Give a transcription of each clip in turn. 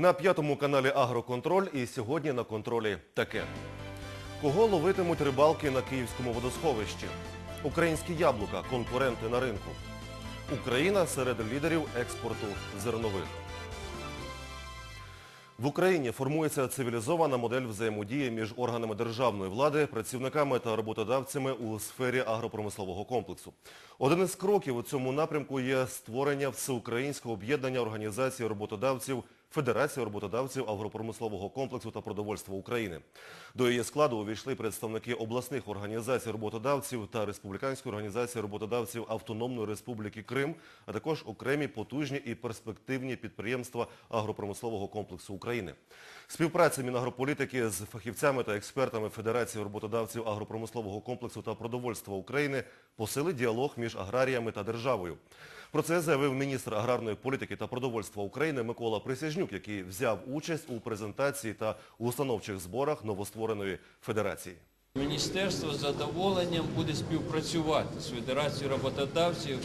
На п'ятому каналі Агроконтроль і сьогодні на контролі таке. Кого ловитимуть рибалки на Київському водосховищі? Українські яблука, конкуренти на ринку. Україна серед лідерів експорту зернових. В Україні формується цивілізована модель взаємодії між органами державної влади, працівниками та роботодавцями у сфері агропромислового комплексу. Один із кроків у цьому напрямку є створення всеукраїнського об'єднання організацій роботодавців Федерації роботодавців агропромислового комплексу та продовольства України. До її складу увійшли представники обласних організацій роботодавців та Республіканської організації роботодавців Автономної Республіки Крим, а також окремі потужні і перспективні підприємства агропромислового комплексу України. Співпраця Мінагрополітики з фахівцями та експертами Федерації роботодавців агропромислового комплексу та продовольства України посилить діалог між аграріями та державою. Про це заявив міністр аграрної політики та продовольства України Микола Присяжнюк, який взяв участь у презентації та установчих зборах новоствореної федерації. Міністерство з задоволенням буде співпрацювати з Федерацією роботодавців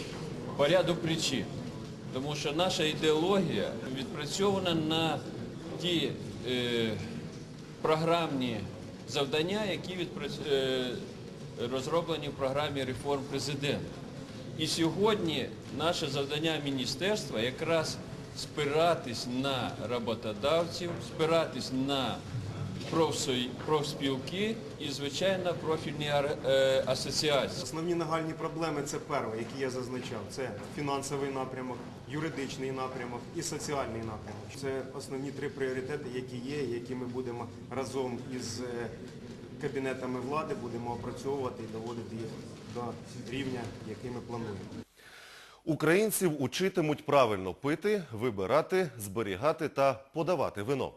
по ряду причин. Тому що наша ідеологія відпрацьована на ті е, програмні завдання, які е, розроблені в програмі реформ президента. І сьогодні наше завдання міністерства якраз спиратись на роботодавців, спиратись на профспілки і, звичайно, профільні е, асоціації. Основні нагальні проблеми це перше, які я зазначав. Це фінансовий напрямок, юридичний напрямок і соціальний напрямок. Це основні три пріоритети, які є, які ми будемо разом із е, кабінетами влади будемо опрацьовувати і доводити їх до рівня, який ми плануємо. Українців учитимуть правильно пити, вибирати, зберігати та подавати вино.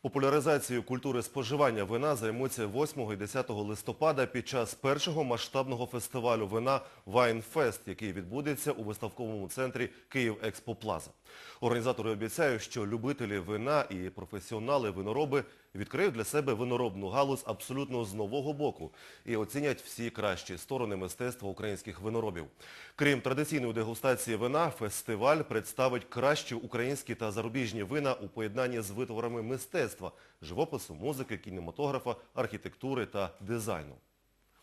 Популяризацією культури споживання вина займуться 8 і 10 листопада під час першого масштабного фестивалю вина «Вайнфест», який відбудеться у виставковому центрі «Київ Експоплаза». Організатори обіцяють, що любителі вина і професіонали-винороби відкриють для себе виноробну галузь абсолютно з нового боку і оцінять всі кращі сторони мистецтва українських виноробів. Крім традиційної дегустації вина, фестиваль представить кращі українські та зарубіжні вина у поєднанні з витворами мистецтва, живопису, музики, кінематографа, архітектури та дизайну.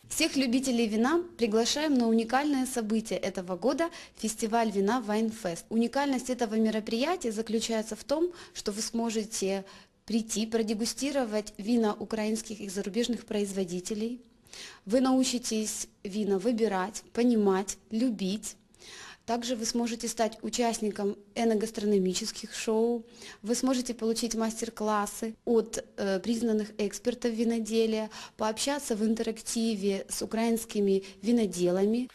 Всех любителей вина приглашаем на уникальное событие этого года – фестиваль вина «Вайнфест». Уникальность этого мероприятия заключается в том, что вы сможете прийти, продегустировать вина украинских и зарубежных производителей. Вы научитесь вина выбирать, понимать, любить. Также вы сможете стать участником эногастрономических шоу, вы сможете получить мастер-классы от э, признанных экспертов виноделия, пообщаться в интерактиве с украинскими виноделами.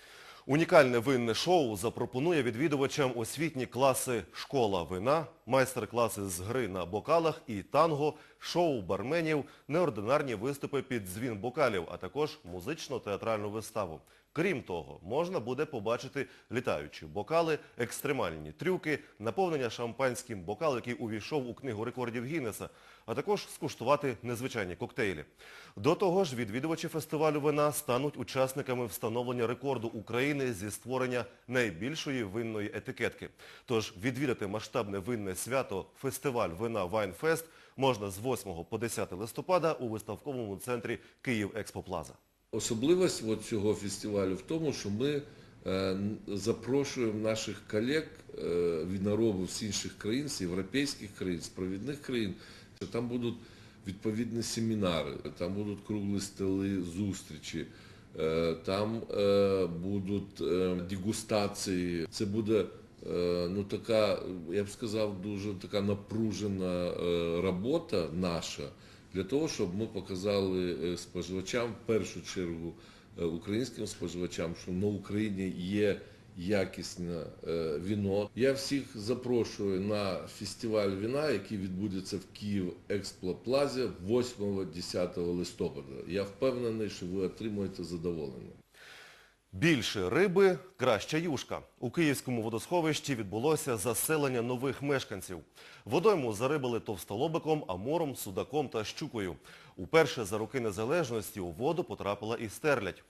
Унікальне винне шоу запропонує відвідувачам освітні класи «Школа вина», майстер-класи з гри на бокалах і танго, шоу барменів, неординарні виступи під дзвін бокалів, а також музично-театральну виставу. Крім того, можна буде побачити літаючі бокали, екстремальні трюки, наповнення шампанським бокал, який увійшов у книгу рекордів Гіннеса, а також скуштувати незвичайні коктейлі. До того ж, відвідувачі фестивалю вина стануть учасниками встановлення рекорду України зі створення найбільшої винної етикетки. Тож відвідати масштабне винне свято фестиваль вина Вайнфест можна з 8 по 10 листопада у виставковому центрі Київ Експоплаза. Особливість от цього фестивалю в тому, що ми е, запрошуємо наших колег, е, віноробів з інших країн, з європейських країн, з провідних країн, що там будуть відповідні семінари, там будуть круглі столи, зустрічі, е, там будуть дегустації. Це буде ну, така, я б сказав, дуже така напружена робота наша для того, щоб ми показали е, споживачам, в першу чергу е, українським споживачам, що на Україні є якісне е, віно. Я всіх запрошую на фестиваль віна, який відбудеться в Київ Експлоплазі 8-10 листопада. Я впевнений, що ви отримаєте задоволення. Більше риби – краща юшка. У Київському водосховищі відбулося заселення нових мешканців. Водойму зарибали товстолобиком, амором, судаком та щукою. Уперше за роки незалежності у воду потрапила і стерлядь.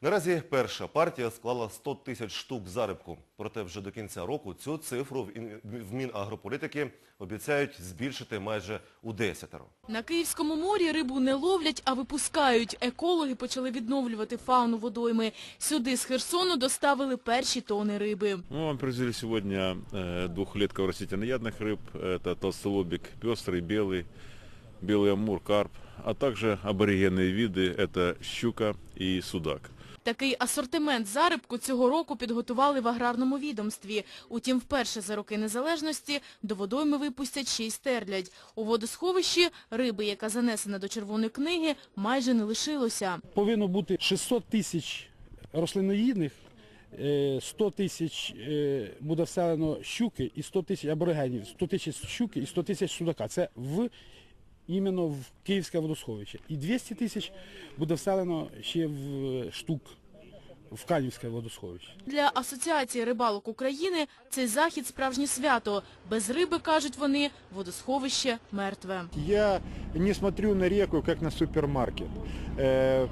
Наразі перша партія склала 100 тисяч штук зарибку. Проте вже до кінця року цю цифру в ін- в Мінагрополітики обіцяють збільшити майже у десятеро. На Київському морі рибу не ловлять, а випускають. Екологи почали відновлювати фауну водойми. Сюди з Херсону доставили перші тони риби. Мы вам привезли сегодня э, двухлетковых растительноядных рыб. Это толстолобик пестрый, белый, белый амур, карп, а также аборигенные виды. Это щука и судак. Такий асортимент зарибку цього року підготували в аграрному відомстві. Утім, вперше за роки незалежності до водойми випустять ще й стерлядь. У водосховищі риби, яка занесена до червоної книги, майже не лишилося. повинно бути 600 тисяч рослиноїдних, е, 100 тисяч е, буде вселено щуки і 100 тисяч аборигенів, 100 тисяч щуки і 100 тисяч судака. Це в іменно в Київське водосховище. І 200 тисяч буде вселено ще в штук в Канівське водосховище. Для Асоціації рибалок України цей захід справжнє свято. Без риби, кажуть вони, водосховище мертве. Я не смотрю на реку як на супермаркет. Э,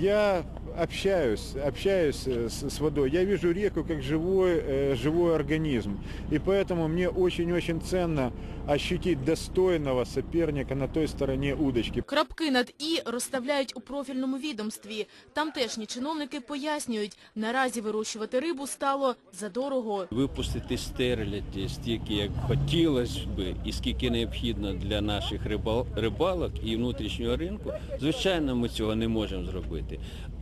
Я общаюсь, общаюсь э, с, с водой. Я вижу реку как живой, э, живой организм. И поэтому мне очень-очень ценно ощутить достойного соперника на той стороне удочки. Крапки над «і» розставляють у профільному відомстві. Тамтешні чиновники пояснюють, наразі вирощувати рибу стало задорого. Випустити стерляті стільки, як хотілося би, і скільки необхідно для наших рибал- рибалок і внутрішнього ринку, звичайно, ми цього не можемо зробити.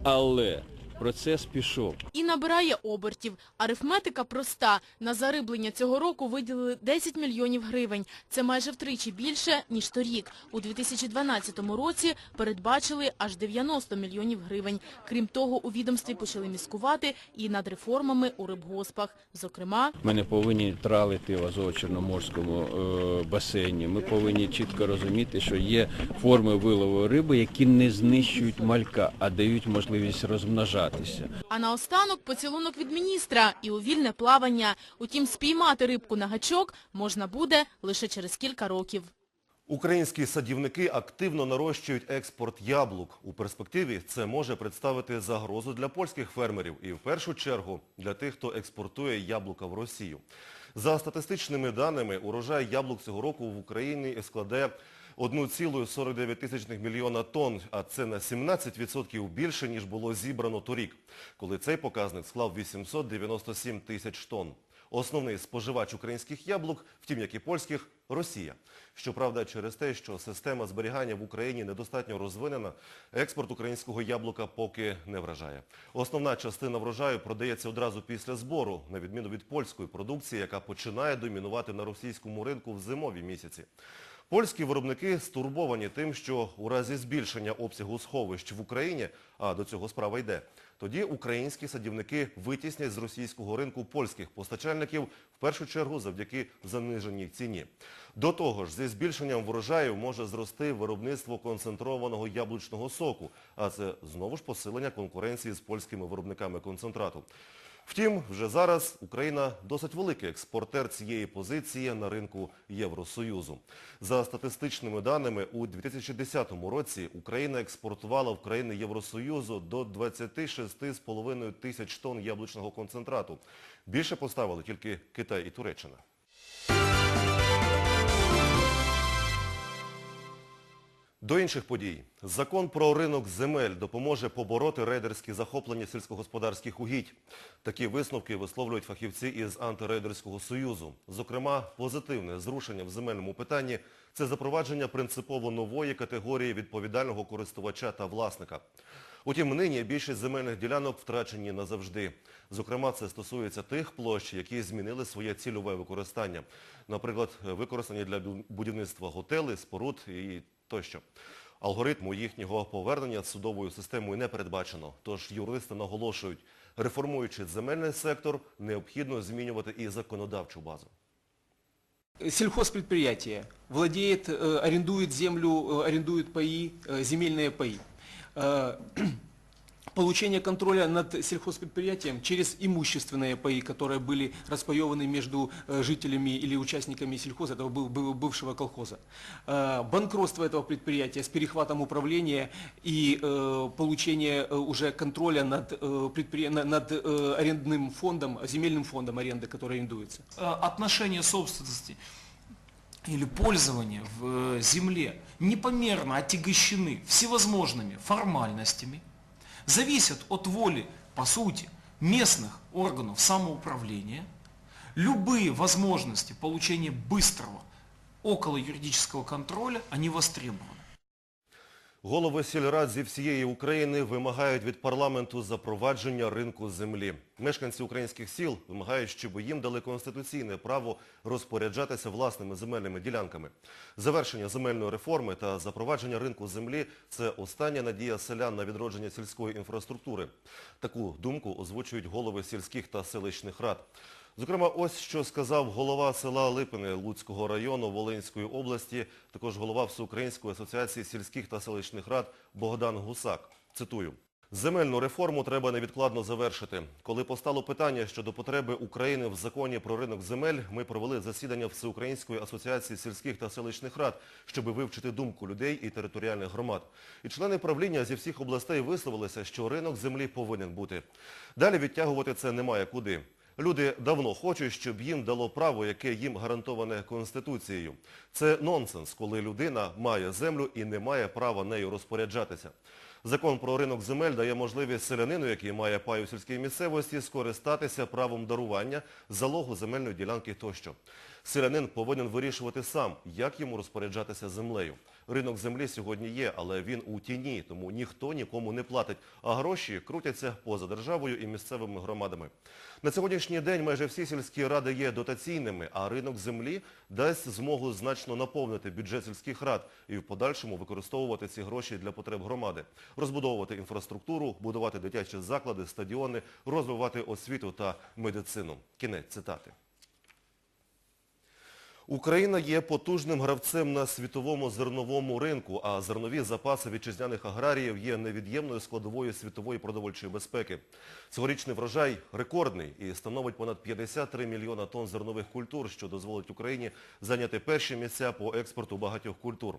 Але процес пішов. І набирає обертів. Арифметика проста. На зариблення цього року виділили 10 мільйонів гривень. Це майже втричі більше, ніж торік. У 2012 році передбачили аж 90 мільйонів гривень. Крім того, у відомстві почали міскувати і над реформами у рибгоспах. Зокрема, Ми не повинні тралити в Азово-Чорноморському е, басейні. Ми повинні чітко розуміти, що є форми вилову риби, які не знищують малька, а дають можливість розмножатися. А наостанок поцілунок від міністра і у вільне плавання. Утім, спіймати рибку на гачок можна буде лише через кілька років. Українські садівники активно нарощують експорт яблук. У перспективі це може представити загрозу для польських фермерів і в першу чергу для тих, хто експортує яблука в Росію. За статистичними даними, урожай яблук цього року в Україні складе 1,49 мільйона тонн, а це на 17% більше, ніж було зібрано торік, коли цей показник склав 897 тисяч тонн. Основний споживач українських яблук, втім як і польських, Росія. Щоправда, через те, що система зберігання в Україні недостатньо розвинена, експорт українського яблука поки не вражає. Основна частина врожаю продається одразу після збору, на відміну від польської продукції, яка починає домінувати на російському ринку в зимові місяці. Польські виробники стурбовані тим, що у разі збільшення обсягу сховищ в Україні, а до цього справа йде, тоді українські садівники витіснять з російського ринку польських постачальників, в першу чергу завдяки заниженій ціні. До того ж, зі збільшенням врожаю може зрости виробництво концентрованого яблучного соку, а це знову ж посилення конкуренції з польськими виробниками концентрату. Втім, вже зараз Україна досить великий експортер цієї позиції на ринку Євросоюзу. За статистичними даними, у 2010 році Україна експортувала в країни Євросоюзу до 26,5 тисяч тонн яблучного концентрату. Більше поставили тільки Китай і Туреччина. До інших подій. Закон про ринок земель допоможе побороти рейдерські захоплення сільськогосподарських угідь. Такі висновки висловлюють фахівці із антирейдерського союзу. Зокрема, позитивне зрушення в земельному питанні – це запровадження принципово нової категорії відповідального користувача та власника. Утім, нині більшість земельних ділянок втрачені назавжди. Зокрема, це стосується тих площ, які змінили своє цільове використання. Наприклад, використані для будівництва готелей, споруд і тощо. Алгоритму їхнього повернення судовою системою не передбачено. Тож юристи наголошують, реформуючи земельний сектор, необхідно змінювати і законодавчу базу. Сельхозпредприятие владеет, э, арендует землю, э, арендует паи, э, земельные паи. Получение контроля над сельхозпредприятием через имущественные паи, которые были распаеваны между э, жителями или участниками сельхоза, этого бывшего колхоза. Э, Банкротство этого предприятия с перехватом управления и э, получение уже контроля над, предпри- на- над арендным фондом, земельным фондом аренды, который арендуется. Отношение собственности или пользования в земле непомерно отягощены всевозможными формальностями, зависят от воли, по сути, местных органов самоуправления, любые возможности получения быстрого около юридического контроля, они востребованы. Голови сільрад зі всієї України вимагають від парламенту запровадження ринку землі. Мешканці українських сіл вимагають, щоб їм дали конституційне право розпоряджатися власними земельними ділянками. Завершення земельної реформи та запровадження ринку землі – це остання надія селян на відродження сільської інфраструктури. Таку думку озвучують голови сільських та селищних рад. Зокрема, ось що сказав голова села Липини Луцького району Волинської області, також голова Всеукраїнської асоціації сільських та селищних рад Богдан Гусак. Цитую. Земельну реформу треба невідкладно завершити. Коли постало питання щодо потреби України в законі про ринок земель, ми провели засідання Всеукраїнської асоціації сільських та селищних рад, щоб вивчити думку людей і територіальних громад. І члени правління зі всіх областей висловилися, що ринок землі повинен бути. Далі відтягувати це немає куди. Люди давно хочуть, щоб їм дало право, яке їм гарантоване Конституцією. Це нонсенс, коли людина має землю і не має права нею розпоряджатися. Закон про ринок земель дає можливість селянину, який має пай у сільській місцевості, скористатися правом дарування, залогу земельної ділянки тощо. Селянин повинен вирішувати сам, як йому розпоряджатися землею. Ринок землі сьогодні є, але він у тіні, тому ніхто нікому не платить, а гроші крутяться поза державою і місцевими громадами. На сьогоднішній день майже всі сільські ради є дотаційними, а ринок землі дасть змогу значно наповнити бюджет сільських рад і в подальшому використовувати ці гроші для потреб громади, розбудовувати інфраструктуру, будувати дитячі заклади, стадіони, розвивати освіту та медицину. Кінець цитати. Україна є потужним гравцем на світовому зерновому ринку, а зернові запаси вітчизняних аграріїв є невід'ємною складовою світової продовольчої безпеки. Цьогорічний врожай рекордний і становить понад 53 мільйона тонн зернових культур, що дозволить Україні зайняти перші місця по експорту багатьох культур.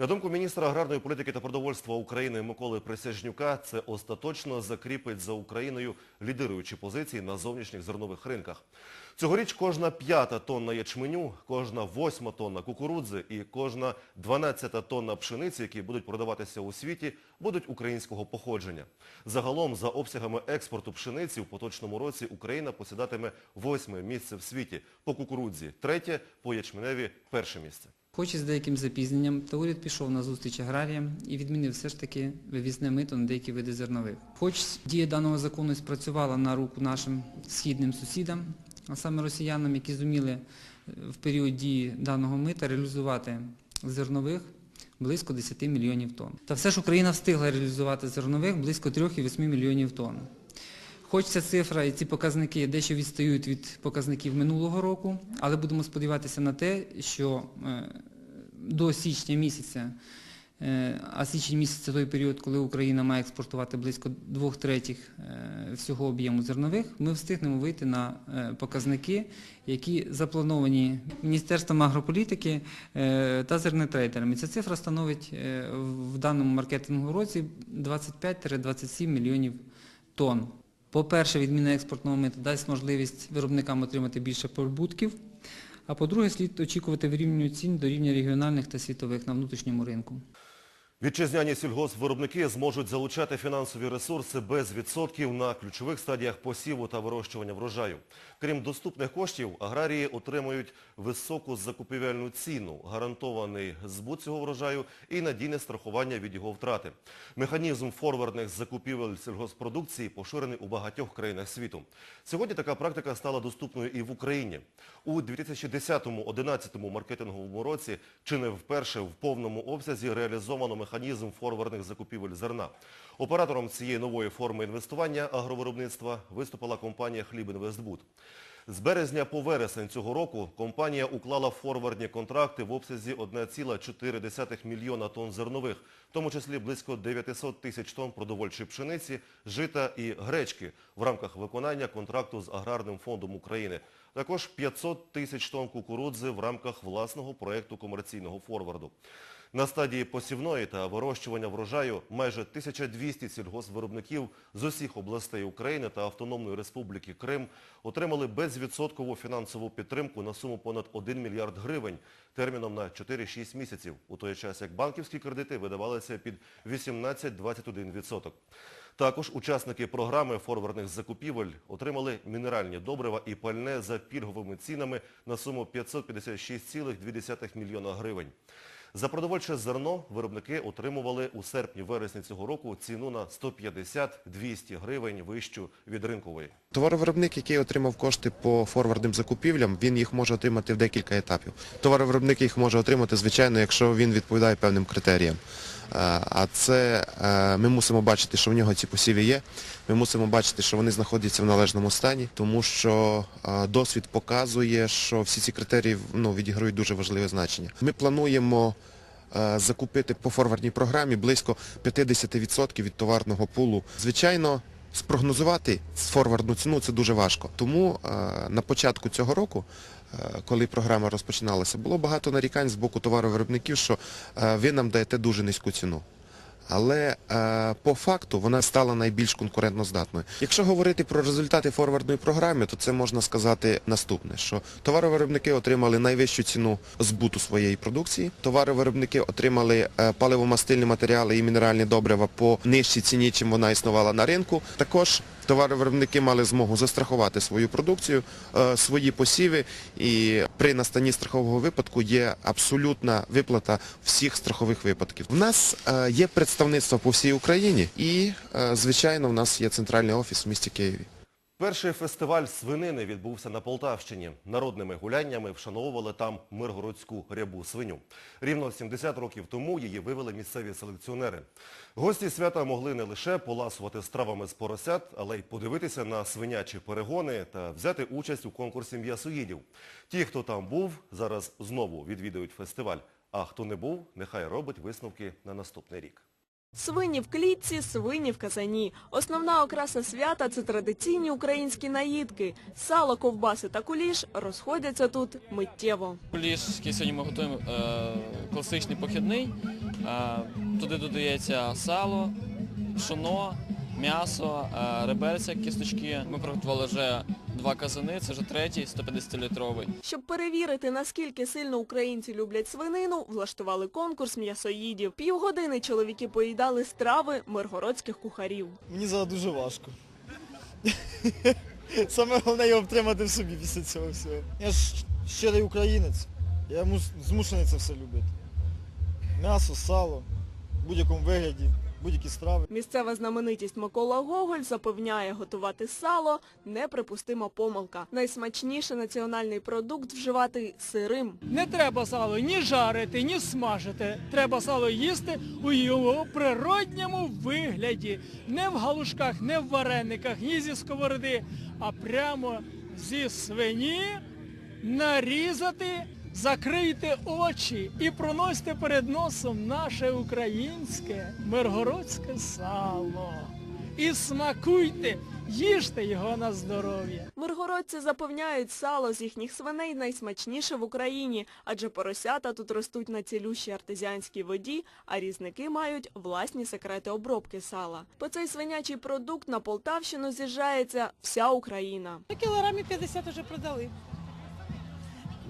На думку міністра аграрної політики та продовольства України Миколи Присяжнюка, це остаточно закріпить за Україною лідируючі позиції на зовнішніх зернових ринках. Цьогоріч кожна п'ята тонна ячменю, кожна восьма тонна кукурудзи і кожна дванадцята тонна пшениці, які будуть продаватися у світі, будуть українського походження. Загалом, за обсягами експорту пшениці, в поточному році Україна посідатиме восьме місце в світі, по кукурудзі третє, по ячменеві перше місце. Хоч і з деяким запізненням, та уряд пішов на зустріч аграріям і відмінив все ж таки вивізне мито на деякі види зернових. Хоч дія даного закону спрацювала на руку нашим східним сусідам, а саме росіянам, які зуміли е, в період дії даного мита реалізувати зернових близько 10 мільйонів тонн. Та все ж Україна встигла реалізувати зернових близько 3,8 мільйонів тонн. Хоч ця цифра і ці показники дещо відстають від показників минулого року, але будемо сподіватися на те, що е, до січня місяця, е, а січень місяць це той період, коли Україна має експортувати близько двох третіх е, всього об'єму зернових, ми встигнемо вийти на показники, які заплановані Міністерством агрополітики та зернотрейдерами. Ця цифра становить в даному маркетинговому році 25-27 мільйонів тонн. По-перше, відміна експортного мита дасть можливість виробникам отримати більше прибутків, а по-друге, слід очікувати вирівнювання цін до рівня регіональних та світових на внутрішньому ринку. Вітчизняні сільгоспвиробники зможуть залучати фінансові ресурси без відсотків на ключових стадіях посіву та вирощування врожаю. Крім доступних коштів, аграрії отримують високу закупівельну ціну, гарантований збут цього врожаю і надійне страхування від його втрати. Механізм форвардних закупівель сільгоспродукції поширений у багатьох країнах світу. Сьогодні така практика стала доступною і в Україні. У 2010-2011 маркетинговому році чи не вперше в повному обсязі реалізовано механізм форвардних закупівель зерна. Оператором цієї нової форми інвестування агровиробництва виступила компанія «Хлібінвестбуд». З березня по вересень цього року компанія уклала форвардні контракти в обсязі 1,4 мільйона тонн зернових, в тому числі близько 900 тисяч тонн продовольчої пшениці, жита і гречки в рамках виконання контракту з Аграрним фондом України. Також 500 тисяч тонн кукурудзи в рамках власного проєкту комерційного форварду. На стадії посівної та вирощування врожаю майже 1200 сільгоспвиробників з усіх областей України та Автономної Республіки Крим отримали безвідсоткову фінансову підтримку на суму понад 1 мільярд гривень терміном на 4-6 місяців, у той час як банківські кредити видавалися під 18-21%. Також учасники програми форвардних закупівель отримали мінеральні добрива і пальне за пільговими цінами на суму 556,2 мільйона гривень. За продовольче зерно виробники отримували у серпні-вересні цього року ціну на 150-200 гривень вищу від ринкової. Товаровиробник, який отримав кошти по форвардним закупівлям, він їх може отримати в декілька етапів. Товаровиробник їх може отримати, звичайно, якщо він відповідає певним критеріям. Е, А це е, ми мусимо бачити, що в нього ці посіви є. Ми мусимо бачити, що вони знаходяться в належному стані, тому що е, досвід показує, що всі ці критерії ну, відіграють дуже важливе значення. Ми плануємо закупити по форвардній програмі близько 50% від товарного пулу. Звичайно, спрогнозувати форвардну ціну це дуже важко. Тому е, на початку цього року, е, коли програма розпочиналася, було багато нарікань з боку товаровиробників, що е, ви нам даєте дуже низьку ціну. Але е, по факту вона стала найбільш конкурентноздатною. Якщо говорити про результати форвардної програми, то це можна сказати наступне, що товаровиробники отримали найвищу ціну збуту своєї продукції, товаровиробники отримали е, паливомастильні матеріали і мінеральні добрива по нижчій ціні, чим вона існувала на ринку. Також товаровиробники мали змогу застрахувати свою продукцію, е, свої посіви, і при настанні страхового випадку є абсолютна виплата всіх страхових випадків. У нас е, є представництво по всій Україні і, е, звичайно, в нас є центральний офіс в місті Києві. Перший фестиваль свинини відбувся на Полтавщині. Народними гуляннями вшановували там миргородську рябу свиню. Рівно 70 років тому її вивели місцеві селекціонери. Гості свята могли не лише поласувати стравами з поросят, але й подивитися на свинячі перегони та взяти участь у конкурсі м'ясоїдів. Ті, хто там був, зараз знову відвідують фестиваль. А хто не був, нехай робить висновки на наступний рік. Свині в клітці, свині в казані. Основна окраса свята – це традиційні українські наїдки. Сало, ковбаси та куліш розходяться тут миттєво. Куліш, який сьогодні ми готуємо, е, класичний похідний. Е, туди додається сало, пшоно, м'ясо, е, реберця, кісточки. Ми приготували вже два казани, це вже третій, 150-літровий. Щоб перевірити, наскільки сильно українці люблять свинину, влаштували конкурс м'ясоїдів. Півгодини чоловіки поїдали страви миргородських кухарів. Мені зараз дуже важко. Саме головне його втримати в собі після цього всього. Я ж щирий українець. Я змушений це все любити. М'ясо, сало, в будь-якому вигляді, будь-які страви. Місцева знаменитість Микола Гоголь запевняє, готувати сало – неприпустима помилка. Найсмачніше національний продукт вживати сирим. Не треба сало ні жарити, ні смажити. Треба сало їсти у його природньому вигляді. Не в галушках, не в варениках, ні зі сковороди, а прямо зі свині нарізати, закрийте очі і проносьте перед носом наше українське миргородське сало. І смакуйте, їжте його на здоров'я. Миргородці запевняють, сало з їхніх свиней найсмачніше в Україні, адже поросята тут ростуть на цілющій артезіанській воді, а різники мають власні секрети обробки сала. По цей свинячий продукт на Полтавщину з'їжджається вся Україна. Кілограмів 50 вже продали.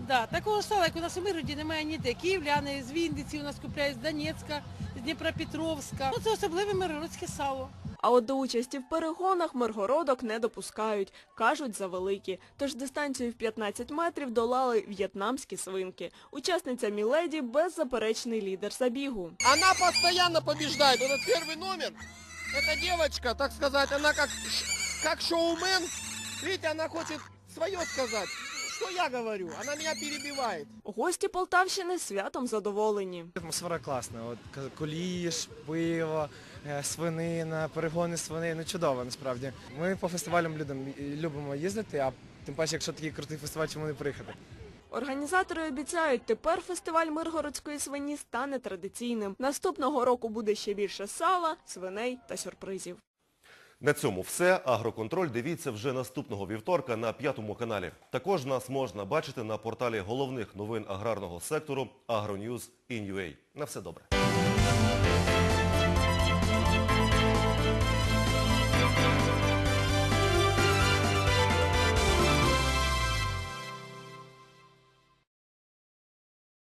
Да, такого сала, як у нас у Мироді, немає ніде. Київляни з Вінниці у нас купляють, з Донецька, з Дніпропетровська. Ну, це особливе миргородське сало. А от до участі в перегонах миргородок не допускають, кажуть завеликі. Тож дистанцію в 15 метрів долали в'єтнамські свинки. Учасниця Міледі беззаперечний лідер забігу. Она постоянно побеждает. Вот этот первый номер, эта девочка, так сказать, она как, как шоумен. Видите, она хочет свое сказать. Что я говорю? Она меня перебивает. Гості Полтавщини святом задоволені. Атмосфера класна. От куліш, пиво, е, свинина, перегони свинини. Ну чудово насправді. Ми по фестивалям людям любимо їздити, а Тим паче, якщо такий крутий фестиваль, чому не приїхати? Організатори обіцяють, тепер фестиваль миргородської свині стане традиційним. Наступного року буде ще більше сала, свиней та сюрпризів. На цьому все. Агроконтроль дивіться вже наступного вівторка на п'ятому каналі. Також нас можна бачити на порталі головних новин аграрного сектору AgroNews.in.ua. На все добре.